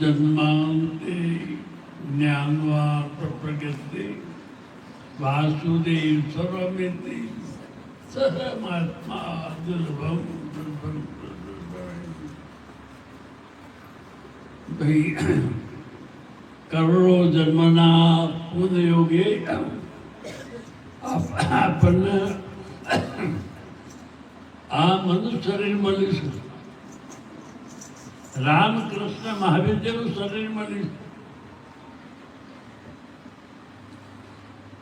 જન્માંતે જ્ઞાનવા પ્રગતે વાસુદેવ સર્વમિતિ સહમાત્મા દુર્ભવ ભાઈ કરોડો જન્મના પુનયોગે આપણને આ મનુષ્ય શરીર મળ્યું છે રામકૃષ્ણ મહાવીરજીનું શરીર મળ્યું.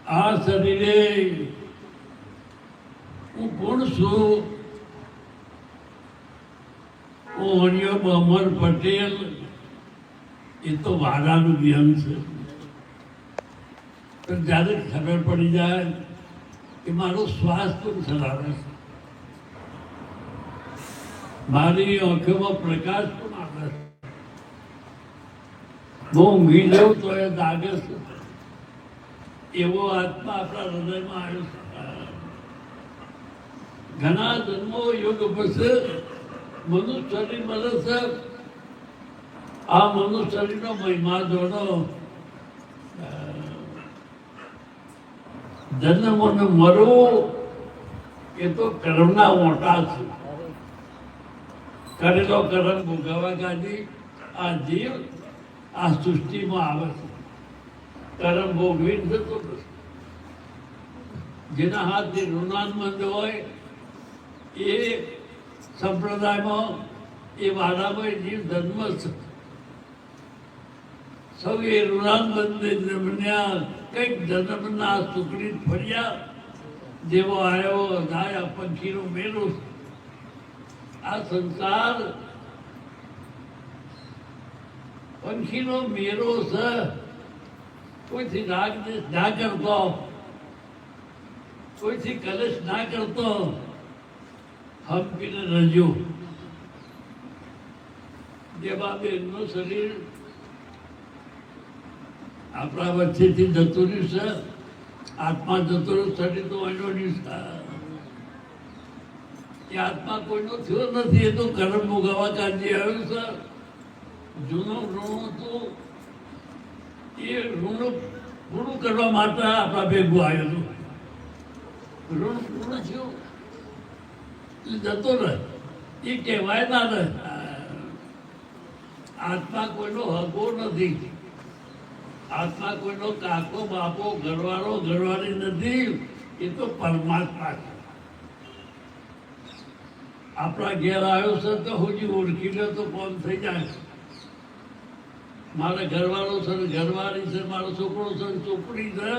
આ શરીરે હું કોણ છું? હું હરિયો અમર પટેલ. એ તો વાડાનું જ્ઞાન છે. પણ જ્યારે ખબર પડી જાય કે મારો શ્વાસ પણ ચલાવે છે મારી આંખોમાં પ્રકાશ પણ આવે બહુ ઊંઘી જાઉં તો એ દાગે છે. એવો આત્મા આપણા હૃદયમાં આવ્યો છે. ઘણા જન્મો યોગ પછી મનુષ્ય શરીર છે. આ મનુષ્ય શરીરનો મહિમા જોડો જન્મ અને મરવું એ તો કર્મના મોટા છે. કરેલો કરમ ભોગવવા કાઢી આ જીવ આ સૃષ્ટિમાં આવે છે કરમ ભોગવી જતો જેના હાથથી ઋણાનમંદ હોય, એ સંપ્રદાયમાં, એ વાડામાં જીવ ધર્મ છે સૌ એ ઋણાનબંધે જન્મ્યા, કંઈક જન્મના સુકડી ફર્યા જેવો આવ્યો ગાયા પંખીનો મેળો. આ સંસાર પંખીનો મેરો છે. કોઈથી રાગ દેશ ના કરતો, કોઈથી કલેશ ના કરતો હંપીને રજો બાબે બેનનું શરીર આપણા વચ્ચેથી જતું રહ્યું છે. આત્મા જતો રહ્યો શરીર તો છે. એ આત્મા કોઈનો થયો નથી, એ તો કર્મ ભોગવવા કાઢી આવ્યું, સર. જૂનો ઋણ હતું. એ ઋણ પૂરું કરવા માટે આપણા ભેગું આવ્યું હતું. ઋણ પૂર્ણ થયું. જતો રહે. એ કહેવાય ના રહે. આત્મા કોઈનો હકો નથી. આત્મા કોઈનો કાકો, બાપો, ઘરવાળો, ઘરવાળી નથી. એ તો પરમાત્મા છે. આપણા ઘેર આવ્યો છે તો હજી ઓળખી લે તો કોમ થઈ જાય મારે ઘરવાળો છે ઘરવાળી છે, મારો છોકરો છે છોકરી છે.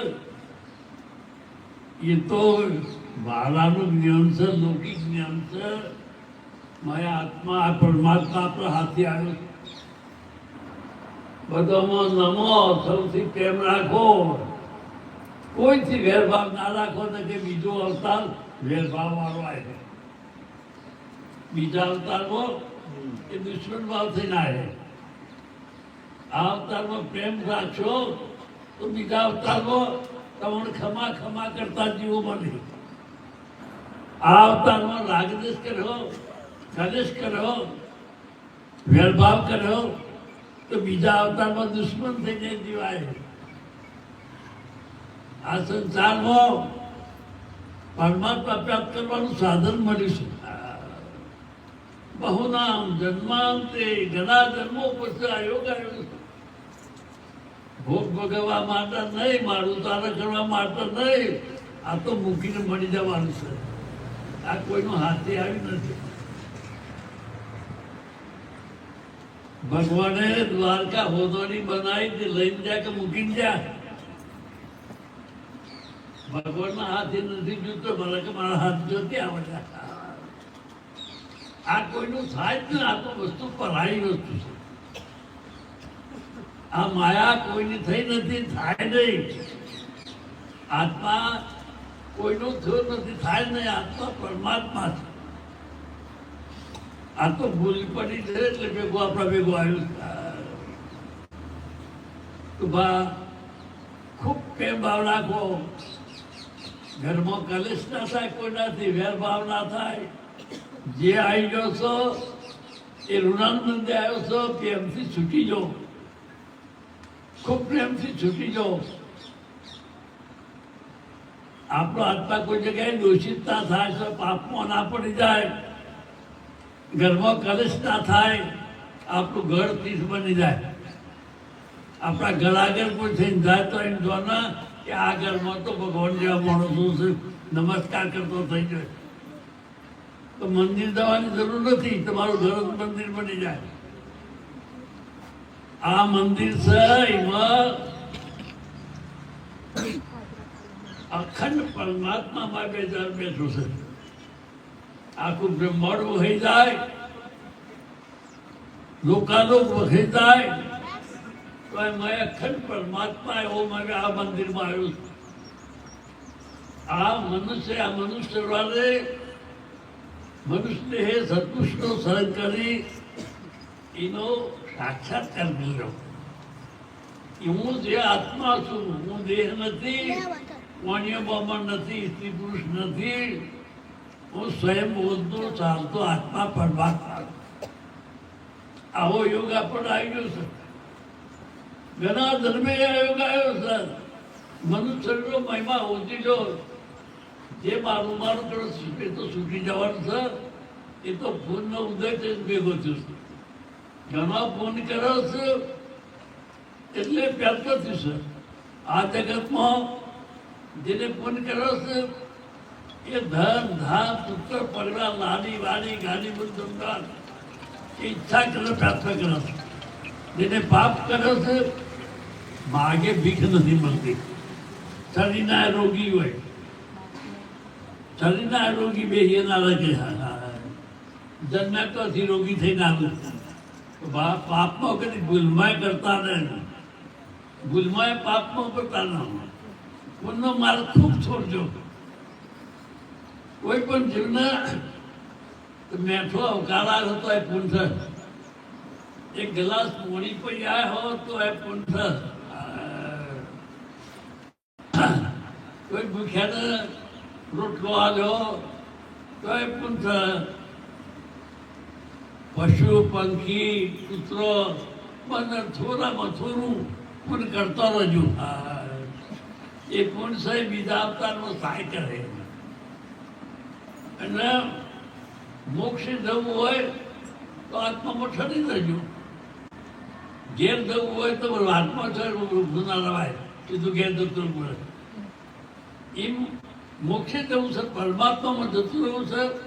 એ તો વાળાનું જ્ઞાન છે, લૌકિક જ્ઞાન છે. મારા આત્મા, આ પરમાત્મા આપણા હાથે આવ્યો બધામાં નમો, સૌથી પ્રેમ રાખો. કોઈથી ભેદભાવ ના રાખો ને કે બીજો અવતાર ભેદભાવ વાળો આવે બીજા અવતારમાં એ દુશ્મન ભાવ થઈને આવે આ અવતારમાં પ્રેમ રાખશો તો બીજા અવતારમાં તમને ખમા ખમા કરતા જીવો મળે આ અવતારમાં રાગદેશ કર્યો કલેશ કર્યો ભેદભાવ કર્યો તો બીજા અવતારમાં દુશ્મન થઈને જીવાય આ સંસારમાં પરમાત્મા પ્રાપ્ત કરવાનું સાધન મળ્યું છે બહુ નામ જન્માંતે ઘણા જન્મો પછી આ યોગ આવ્યો ભોગ ભોગવવા માટે નહીં, મારું તારા કરવા માટે નહીં. આ તો મૂકીને મળી જવાનું છે. આ કોઈનો હાથે આવી નથી. ભગવાને દ્વારકા હોદોની બનાવી લઈને જા કે મૂકીને જા ભગવાનના હાથે નથી જોતો ભલે કે મારા હાથ જોતી આવડે આ કોઈનું થાય જ ને, આ તો વસ્તુ પરાઈ વસ્તુ છે. આ માયા કોઈની થઈ નથી, થાય નહીં. આત્મા કોઈનો થયો નથી, થાય નહીં, આત્મા પરમાત્મા છે. આ તો ભૂલ પડી છે, એટલે ભેગું આપણા ભેગું આવ્યું. તો બા ખૂબ પ્રેમ ભાવ રાખો. ઘરમાં કલેશ ના થાય કોઈનાથી વેર વેરભાવ ના થાય. જે આવી ગયો છો એ ઋણાનંદે આવ્યો છો પ્રેમથી છૂટી જાઓ ખૂબ પ્રેમથી છૂટી જાઓ આપણો આત્મા કોઈ જગ્યાએ દોષિત ના થાય છે પાપમાં ના પડી જાય ઘરમાં કલેશ ના થાય આપણું ઘર તીર્થ બની જાય આપણા ઘર આગળ કોઈ થઈને જાય તો એમ જો ના કે આ ઘરમાં તો ભગવાન જેવા માણસો છે નમસ્કાર કરતો થઈ જાય તો મંદિર જવાની જરૂર નથી, તમારું ઘર મંદિર બની જાય. આ મંદિર છે એમાં અખંડ પરમાત્મામાં બે હજાર બેઠું છે. આખું બ્રહ્માંડ વહી જાય, લોકાલોક વહી જાય, તો મેં અખંડ પરમાત્મા એવો મને આ મંદિરમાં આવ્યું આ મનુષ્ય આ મનુષ્ય વાળે મનુષ્ય હે સત્પુરુષનો સહન કરી એનો સાક્ષાત્કાર મેળવ્યો હું જે આત્મા છું, હું દેહ નથી વાણિયા બામણ નથી, સ્ત્રી પુરુષ નથી, હું સ્વયં બોલતો, ચાલતો આત્મા પરમાત્મા. આવો યોગ આપણને આવી ગયો છે. ઘણા ધર્મે યોગ આવ્યો સર મનુષ્યનો મહિમા ઓછી જો જે મારું મારું કરો એ તો છૂટી જવાનું છે. એ તો ફોનનો ઉદય થઈને ભેગો થયો છે. ઘણા ફોન કર્યો છે એટલે પહેલથી છે. આ જગતમાં જેને ફોન કર્યો છે, એ ધન ધામ પુત્ર, પરિવાર લાડી વાડી ગાડી, બધું ધંધા એ ઈચ્છા કરે પ્રાપ્ત કરે છે. જેને પાપ કર્યો છે, માગે ભીખ નથી મળતી. શરીરના રોગી હોય. શરીરના રોગી બે એના લાગે જન્મ્યા તોથી રોગી થઈને આવ્યું પા- પાપમાં કદી ભૂલમાય કરતા નહીં ભૂલમાય પાપમાં કરતા ન પુણ્યનો માર્ગ ખૂબ છોડજો કોઈ પણ જીવને મેઠો અવકાળા હતો એ પુંઠ એક ગ્લાસ પાણી પી આવ્યા હો તો એ પુંઠ કોઈ ભૂખ્યાને તો એ પુંઠ પશુ, પંખી, કૂતરો બધા થોડામાં થોડું પણ કરતો રહેજો. એ પૂન સાહેબ બીજા અવતારનો સહાય કરે. અને મોક્ષ જવું હોય તો આત્મામાં ઠરી દેજો. ઘેર જવું હોય તો આત્મા થાય ઊભું ના રવાય. કીધું ઘેર જતું એમ મોક્ષે જવું છે, પરમાત્મામાં જતું રહેવું છે,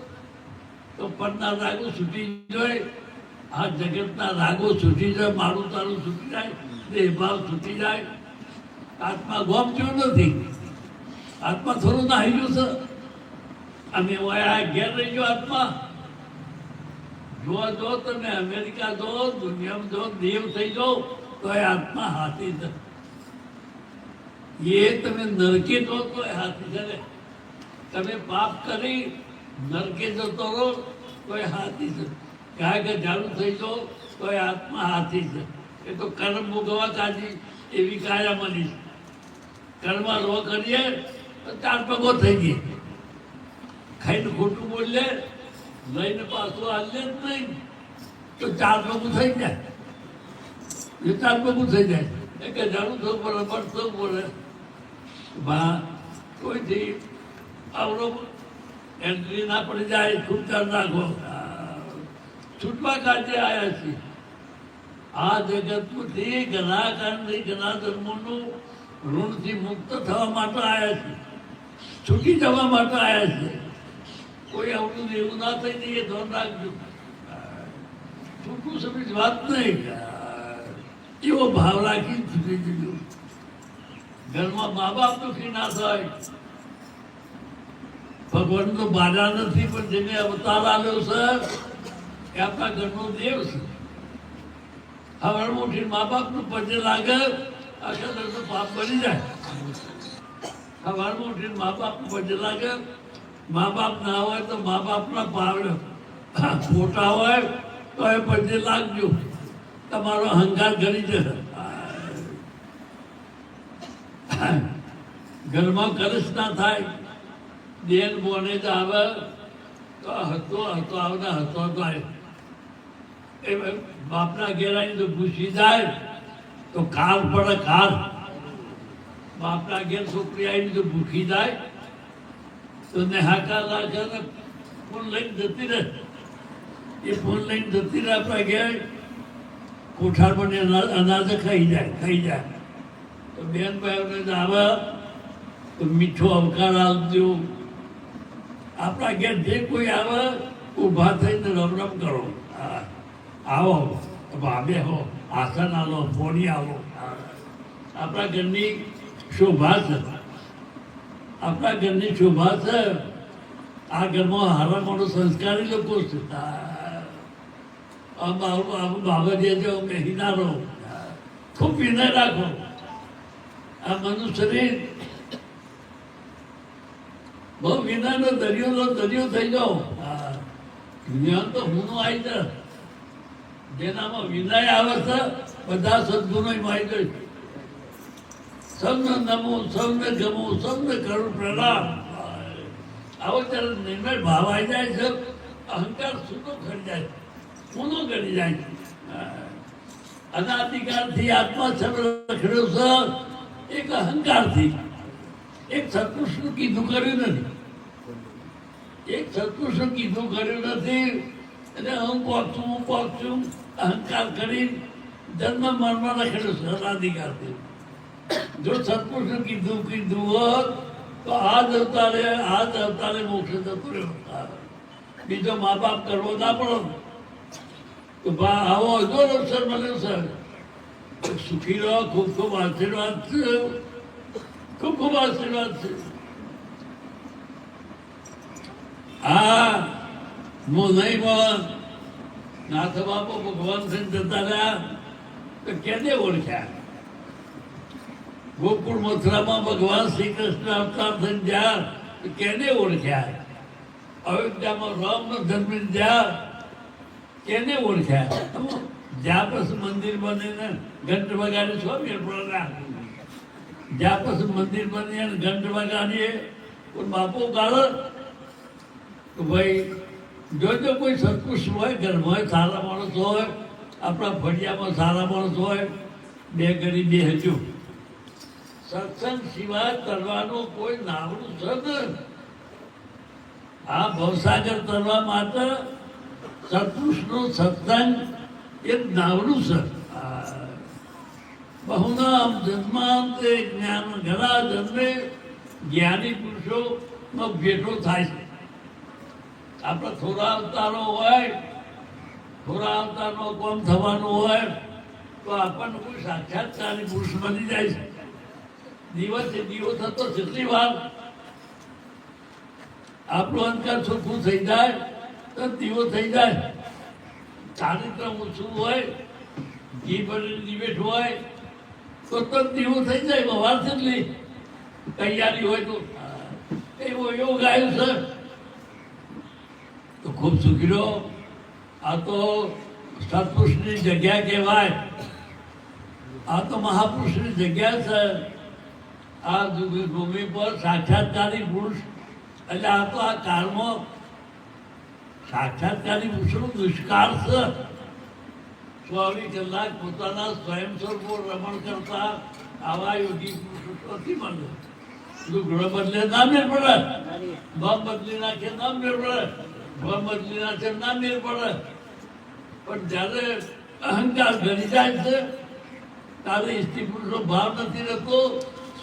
તો પરના રાગો છૂટી જાય, આ જગતના રાગો છૂટી જાય, મારું તારું છૂટી જાય દેહ ભાવ છૂટી જાય. આત્મા ગોમચ્યો નથી. આત્મા થોડું નાહી ગયું છે. અમે ઘેર રહી ગયો આત્મા. જો જો તમે અમેરિકા જો, દુનિયામાં જો, દેવ થઈ જાઓ તો એ આત્મા હાથી છે. એ તમે નરકી જો, તો એ હાથી છે. તમે પાપ કરી, નરકે જતો રહો, કોઈ હાથી છે ગાય કે ઝાડુ થઈ જો કોઈ હાથમાં હાથી છે એ તો કર્મ ભોગવવા કાઢી એવી કાયા મળી કર્મ રો કરીએ, તો ચાર પગો થઈ ગઈ ખાઈને ખોટું બોલીએ, લઈને પાછું હાલે જ નહીં. તો ચાર પગું થઈ જાય. એ ચાર પગું થઈ જાય. એ કે ઝાડુ થવું પડે થવું બોલે બા કોઈથી આવડો એન્ટ્રી ના પડી જાય છૂટકાર નાખો. છૂટવા કાઢે આવ્યા છીએ. આ જગતમાંથી ઘણા કારણથી ઘણા ધર્મોનું ઋણથી મુક્ત થવા માટે આવ્યા છે છૂટી જવા માટે આવ્યા છે કોઈ આવડું એવું ના થઈ જઈએ ધ્યાન રાખજો. છૂટું સમજ વાત નહીં. એવો ભાવ રાખી છૂટી જજો. ઘરમાં મા બાપ દુઃખી ના થાય. ભગવાન તો બાધા નથી, પણ જેને અવતાર આવ્યો છે, એ આપણા ઘરનો દેવ છે. હવે મોટી મા બાપનું પજે લાગે, આખા ઘરનું પાપ બની જાય. હવે મોટી મા બાપ પજે લાગે, મા બાપ ના હોય તો મા બાપના પાવડે ખોટા હોય તો એ પજે લાગજો. તમારો અહંકાર ઘરી જશે. ઘરમાં કલશ ના થાય. બેન બોને તો આવે, તો હતો હતો આવને હતો તો આવે એ બાપના ઘેરાની તો ભૂસી જાય, તો ખાર પડે ખાર. બાપના ઘેર છોકરી આવીને તો ભૂખી જાય, તો નેહાકાર રાખે ને ફોન લઈને જતી રહે. એ ફોન લઈને જતી રહે આપણા ઘેર, કોઠાર પણ અનાજ ખાઈ જાય ખાઈ જાય. તો બેન ભાઈઓને આવે, તો મીઠો અવકાર આપજો. આપણા ઘેર જે કોઈ આવે, ઊભા થઈને રમ રમ કરો. આવો, ભાભે હો, આસન આલો ફોડી આવો. આપણા ઘરની શોભા છે. આપણા ઘરની શોભા છે. આ ઘરમાં હારા માણો સંસ્કારી લોકો છે. બાબુ જે મેં હિનારો ખૂબ વિનય રાખો. આ મનુષ્યની બહુ વિનાનો દરિયો દરિયો થઈ જાઓ. હા. જ્ઞાન તો હુંનું આવી જાય જેનામાં વિનય આવે છે, બધા સદગુણો આવી જાય. સૌને નમો, સૌને ગમો સૌને કરું પ્રણામ. આવો ત્યારે નિર્ણય ભાવ આવી જાય છે. અહંકાર સૂતો ખરી જાય. ઊનો કરી જાય. અનાધિકારથી આત્મા છબડ રખડ્યો છે. એક અહંકારથી. એક સત્પુરુષનું કીધું કર્યું નથી. એક સત્પુરુષનું કીધું કર્યું નથી. એટલે હું પહોંચું હું પહોંચું અહંકાર કરી જન્મ મરમાં રખેલું છે. અનાધિકારથી જો સત્પુરુષનું કીધું કીધું હોત, તો આ જ અવતારે આ જ અવતારે મોક્ષ જતો રહ્યો બીજો મા બાપ કરવો ના પડો તો બા આવો જો અવસર મળ્યો સર સુખી રહો, ખૂબ ખૂબ આશીર્વાદ છે. ખૂબ ખૂબ આશીર્વાદ છે. આ હું નહીં બોલ નાથ બાપુ ભગવાન થઈને જતા રહ્યા તો કેને ઓળખ્યા ગોકુળ મથુરામાં ભગવાન શ્રી કૃષ્ણ અવતાર થઈને ગયા તો કેને ઓળખ્યા અયોધ્યામાં રામનો જન્મ જ્યાં કેને ઓળખ્યા જ્યાં પછી મંદિર બનીને ઘંટ વગાડી છો મેળ પડે જ્યાં પછી મંદિર બની અને ઘંટ વગાડીએ પણ બાપુ ગાળો તો ભાઈ જોજો કોઈ સત્પુરુષ હોય, ઘરમાં સારા માણસ હોય, આપણા ફળિયામાં સારા માણસ હોય, બે ઘડી બે હજુ. સત્સંગ સિવાય તરવાનું કોઈ નાવડું છે આ ભવસાગર તરવા માટે સત્પુરુષનું સત્સંગ એ નાવડું છે. બહુનામ જન્માંતે જ્ઞાન ઘણા જન્મે, જ્ઞાની પુરુષોનો ભેટો થાય છે. આપણે થોડા અવતારો હોય, થોડા અવતારનો કોમ થવાનું હોય, તો આપણને કોઈ સાક્ષાત્કારી પુરુષ બની જાય છે. દિવસે દીવો થતો જેટલી વાર આપણું અંતર ચોખ્ખું થઈ જાય, તો દીવો થઈ જાય. ચારિત્ર ઓછું હોય, ઘી ભરેલી દિવેટ હોય, તો તો દીવો થઈ જાય, બહાર જેટલી તૈયારી હોય તો. એવો યોગ આવ્યું છે. તો ખૂબ સુખી રહો આ તો સત્પુરુષની જગ્યા કહેવાય આ તો મહાપુરુષની જગ્યા છે આ ભૂમિ પર સાક્ષાત્કારી પુરુષ એટલે આ તો આ કાળમાં સાક્ષાત્કારી પુરુષનો દુષ્કાળ છે। ચોવીસ કલાક પોતાના સ્વયં સ્વરૂપો રમણ કરતા આવા યોગી પુરુષો નથી મળે લુગડો બદલે ના મેળ પડે? બમ બદલી નાખે ના મેળ પડે? નાખે ના મેળ પડે. પણ જ્યારે અહંકાર ઘડી જાય છે, ત્યારે સ્ત્રી પુરુષનો ભાવ નથી રહેતો,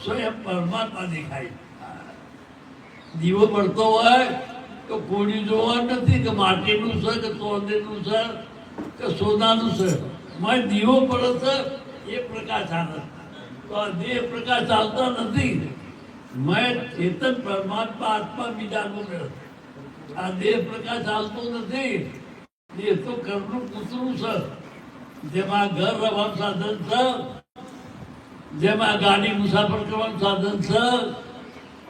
સ્વયં પરમાત્મા દેખાય. દીવો પડતો હોય તો કોડી જોવા નથી કે માટીનું છે કે ચોંદીનું છે કે સોનાનું છે. મારે દીવો પડે છે, એ પ્રકાશ આવે તો આ દેહ પ્રકાશ આવતા નથી. મેં ચેતન પરમાત્મા આત્મા બીજા બોલે આ દેહ પ્રકાશ આવતો નથી દેહ તો ઘરનું કૂતરું છે જેમાં ઘર રહેવાનું સાધન છે જેમાં ગાડી મુસાફર કરવાનું સાધન છે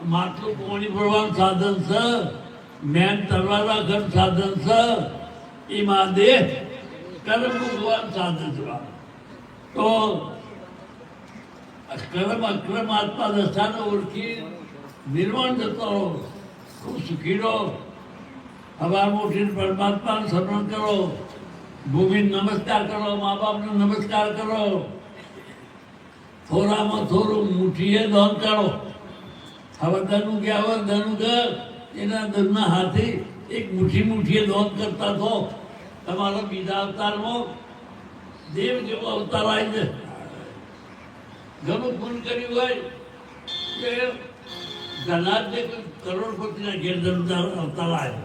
માટલું પાણી ભરવાનું સાધન છે મેન તરવા રાખવાનું સાધન છે એમાં દેહ કર્મ ભોગવાનું સાધન છે તો કર્મ હવા ઉઠીને પરમાત્માનું સ્મરણ કરો. ભૂમિને નમસ્કાર કરો, મા બાપને નમસ્કાર કરો. થોડામાં થોડું મુઠ્ઠીએ દાન કરો. હવે ધનુ કે હવે ધનુ કે એના ધનના હાથે એક મુઠ્ઠી મુઠ્ઠીએ દાન કરતા થો તમારા બીજા અવતારમાં દેવ જેવો અવતાર આવી છે ઘણું પૂન કર્યું હોય ઘણા જે કરોડપતિના ઘેર અવતાર આવે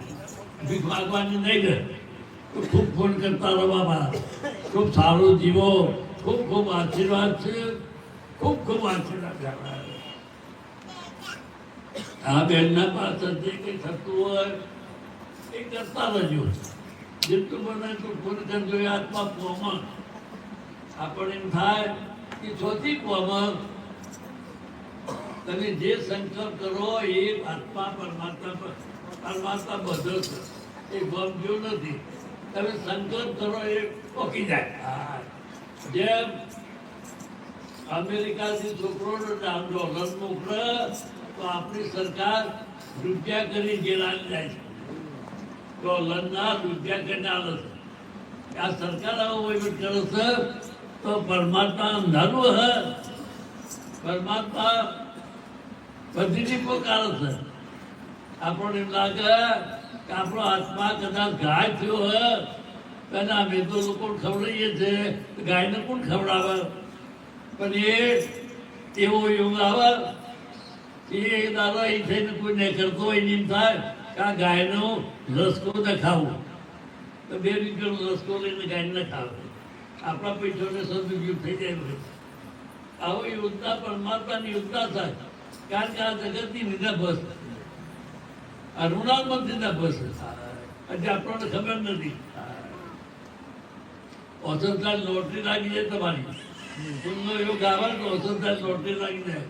ભીખ માગવાની નહીં તું ખૂબ ફોન કરતા રહો બાબા. ખૂબ સારું જીવો. ખૂબ ખૂબ આશીર્વાદ છે. ખૂબ ખૂબ આશીર્વાદ. આ બેનના પાસે જે કંઈ થતું હોય, એ કરતા રહેજો. જેટલું બને એટલું ફોન કરજો. એ આત્મા પોમાં. આપણે એમ થાય કે છોથી પોમાં. તમે જે સંકલ્પ કરો એ આત્મા પરમાત્મા પર- પરમાત્મા બધો છે. એ ગમજો નથી. તમે સંકલ્પ કરો એ પોકી જાય. જેમ અમેરિકાથી છોકરોને ડોલર મોકલે તો આપણી સરકાર રૂપિયા કરી ગેલાની જાય છે. ડોલરના રૂપિયા કરીને આવે છે? આ સરકાર આવો વહીવટ કરે છે તો પરમાત્મા અંધારું હે. પરમાત્મા બધીની પોકાર છે. આપણને લાગે કે આપણો આત્મા કદાચ ગાય થયો હે અને અમે તો લોકો ખવડાવીએ છીએ ગાયને કોણ ખવડાવે? પણ એ એવો યોગ આવે, એ દાદા એ થઈને કોઈ નહીં કરતો હોય એમ થાય કે આ ગાયનો રસકો ન તો બે રૂપિયાનો રસકો લઈને ગાયને ખાવે આપણા પૈસાને સદુપયોગ થઈ જાય છે. આવો યોજના પરમાત્માની યોજના થાય. કારણ કે આ જગતની વિના બસ આ ઋણાત્મકથી ના બસ હજી આપણને ખબર નથી. ઓસંતાલ લોટરી લાગી જાય તમારી. પૂરનો એવો ગાવા તો ઓસંતાલ લોટરી લાગી જાય.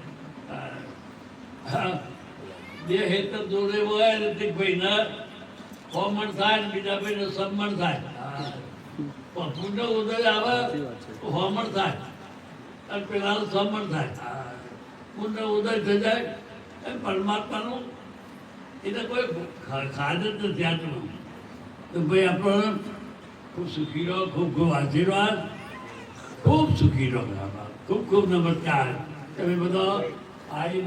બે હેતર જોડે હોય ઋતિક ભાઈ ના કોમણ થાય બીજા ભાઈ ને સન્માન થાય. પુણ્ય ઉદય આવે હોમણ થાય. અને પેલા સમણ થાય. પુણ્ય ઉદય થઈ જાય. પરમાત્માનું એને કોઈ ખાદ જ નથી આટલું તો ભાઈ આપણો ખૂબ સુખી રહો, ખૂબ ખૂબ આશીર્વાદ, ખૂબ સુખી રહો. ખૂબ ખૂબ નમસ્કાર તમે બધા આવી